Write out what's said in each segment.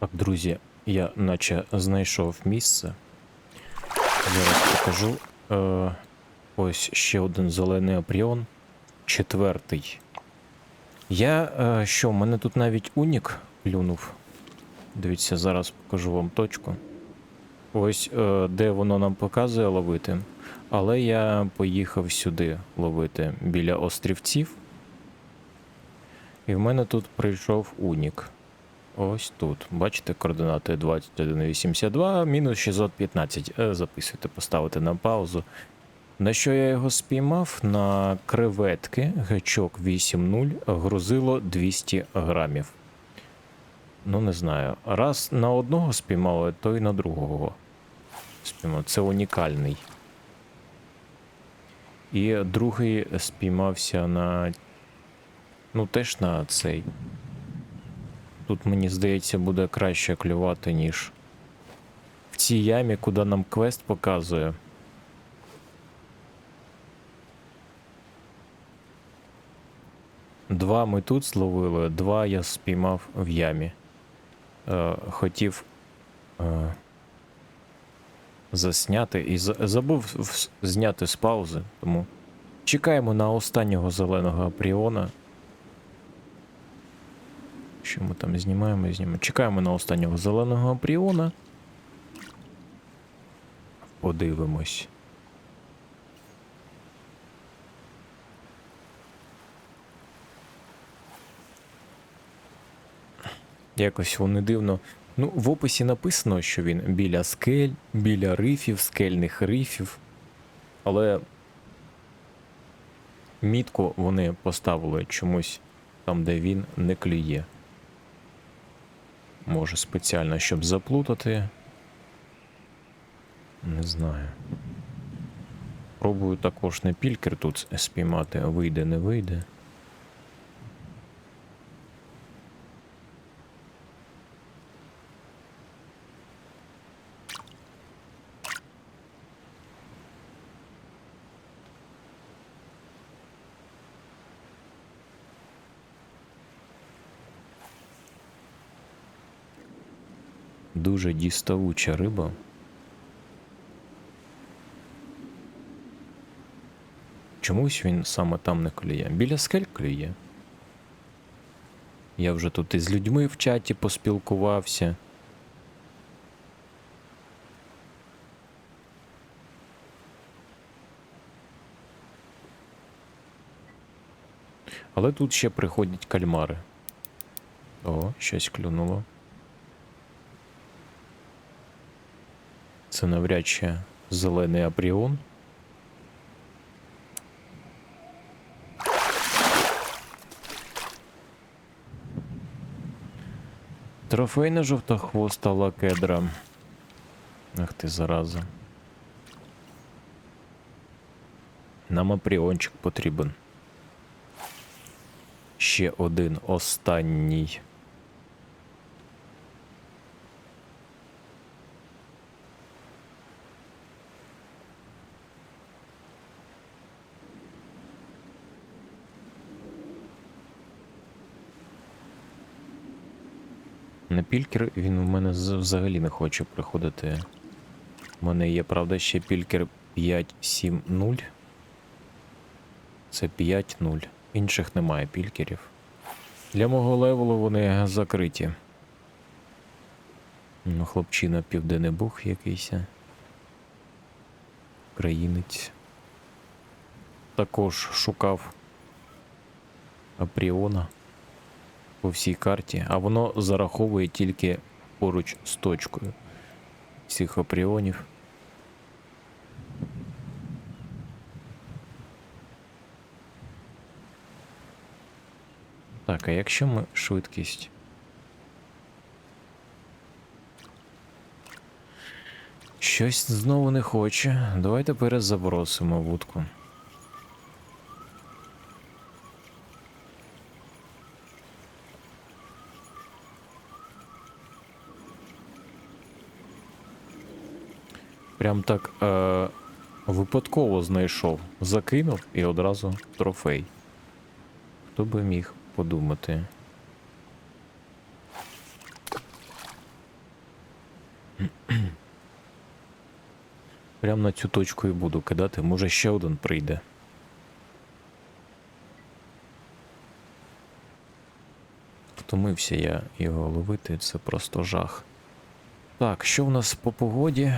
Так, друзі, я наче знайшов місце. Зараз покажу. Е, ось ще один зелений апріон. Четвертий. Я. Е, що, в мене тут навіть унік плюнув. Дивіться, зараз покажу вам точку. Ось е, де воно нам показує ловити. Але я поїхав сюди ловити біля острівців. І в мене тут прийшов унік. Ось тут. Бачите, координати 2182, мінус 615. Е, Записуйте, поставити на паузу. На що я його спіймав? На креветки, гачок 8.0, грузило 200 грамів. Ну, не знаю. Раз на одного спіймали, то й на другого. Спіймав. Це унікальний. І другий спіймався на. Ну, теж на цей. Тут, мені здається, буде краще клювати, ніж в цій ямі, куди нам квест показує. Два ми тут зловили, два я спіймав в ямі. Е, хотів е, засняти і за- забув зняти з паузи, тому чекаємо на останнього зеленого апріона. Що ми там знімаємо? Знімаємо. Чекаємо на останнього зеленого апріона. Подивимось. Якось вони дивно. Ну, в описі написано, що він біля скель, біля рифів, скельних рифів. Але мітку вони поставили чомусь там, де він не клює. Може спеціально, щоб заплутати. Не знаю. Пробую також не пількер тут спіймати, вийде, не вийде. Дуже діставуча риба. Чомусь він саме там не клює. Біля скель клює. Я вже тут із людьми в чаті поспілкувався. Але тут ще приходять кальмари. О, щось клюнуло. Це навряд чи зелений апріон. Трофейна жовтохвоста лакедра. Ах ти зараза. Нам апріончик потрібен. Ще один останній. На пількер він у мене взагалі не хоче приходити. У мене є, правда, ще пількер 5-7-0. Це 5-0. Інших немає пількерів. Для мого левелу вони закриті. Ну, хлопчина південний бух якийсь. Українець. Також шукав Апріона по всій карті, а воно зараховує тільки поруч з точкою цих апріонів. Так, а якщо ми швидкість. Щось знову не хоче. Давайте перезабросимо вудку. прям так е, випадково знайшов, закинув і одразу трофей. Хто би міг подумати? Прям на цю точку і буду кидати, може ще один прийде. Втомився я його ловити, це просто жах. Так, що в нас по погоді?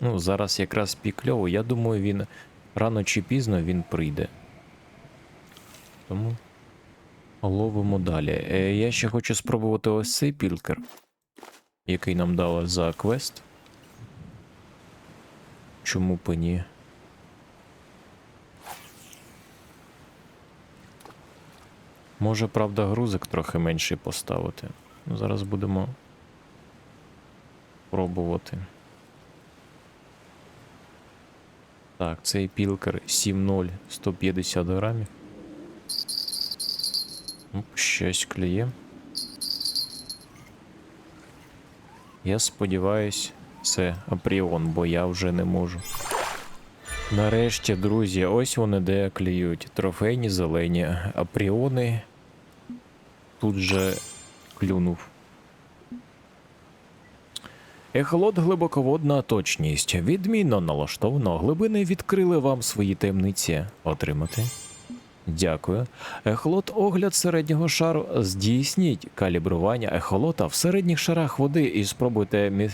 Ну, зараз якраз пік льову. Я думаю, він рано чи пізно він прийде. Тому ловимо далі. Е, я ще хочу спробувати ось цей пілкер, який нам дали за квест. Чому б ні? Може, правда, грузик трохи менший поставити. Зараз будемо пробувати. Так, цей пілкер 7.0 150 грамів. Оп, щось клює. Я сподіваюсь, це Апріон, бо я вже не можу. Нарешті, друзі, ось вони де клюють. Трофейні зелені апріони. Тут же клюнув. Ехолот глибоководна точність. Відмінно налаштовано. Глибини відкрили вам свої таємниці. Отримати. Дякую. Ехолот огляд середнього шару. Здійсніть калібрування ехолота в середніх шарах води і спробуйте мі...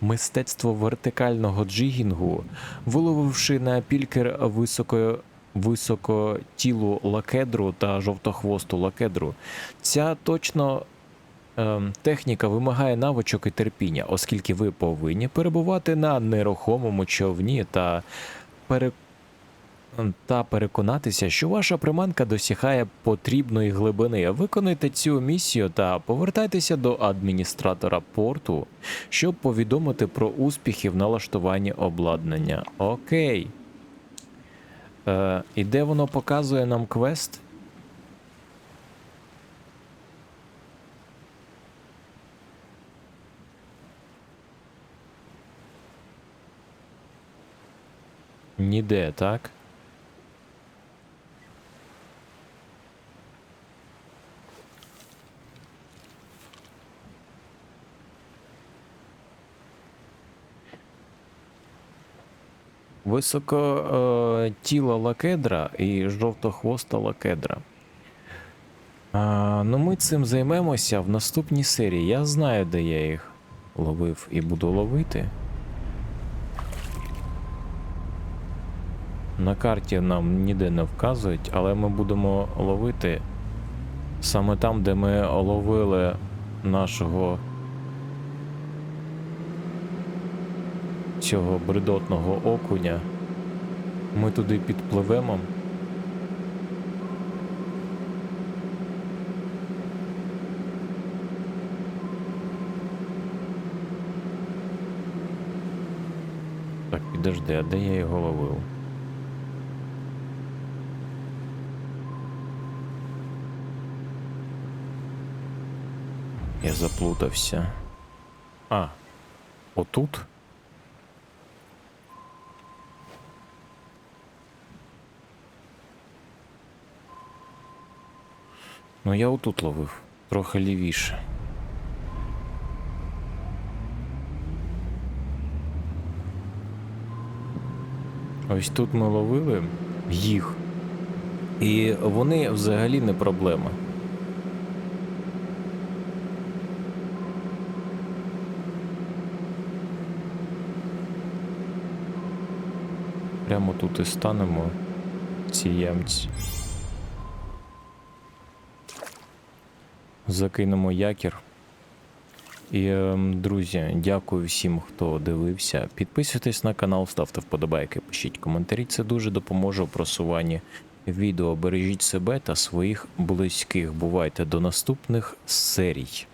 мистецтво вертикального джигінгу, виловивши на пількер високою. Високотілу лакедру та жовтохвосту лакедру. Ця точно техніка вимагає навичок і терпіння, оскільки ви повинні перебувати на нерухомому човні та пере... та переконатися, що ваша приманка досягає потрібної глибини. Виконайте цю місію та повертайтеся до адміністратора порту, щоб повідомити про успіхи в налаштуванні обладнання. Окей. Е, і де воно показує нам квест? Ніде, так? Високо е, тіла лакедра і жовтохвоста лакедра. А, ну ми цим займемося в наступній серії. Я знаю, де я їх ловив і буду ловити. На карті нам ніде не вказують, але ми будемо ловити саме там, де ми ловили нашого цього бредотного окуня. Ми туди підпливемо. Так, підожди, а де я його ловив? Я заплутався. А, отут? Ну я отут ловив, трохи лівіше. Ось тут ми ловили їх. І вони взагалі не проблема. Прямо тут і станемо в цій ямці. Закинемо якір. І, ем, друзі, дякую всім, хто дивився. Підписуйтесь на канал, ставте вподобайки, пишіть коментарі. Це дуже допоможе у просуванні відео. Бережіть себе та своїх близьких. Бувайте до наступних серій.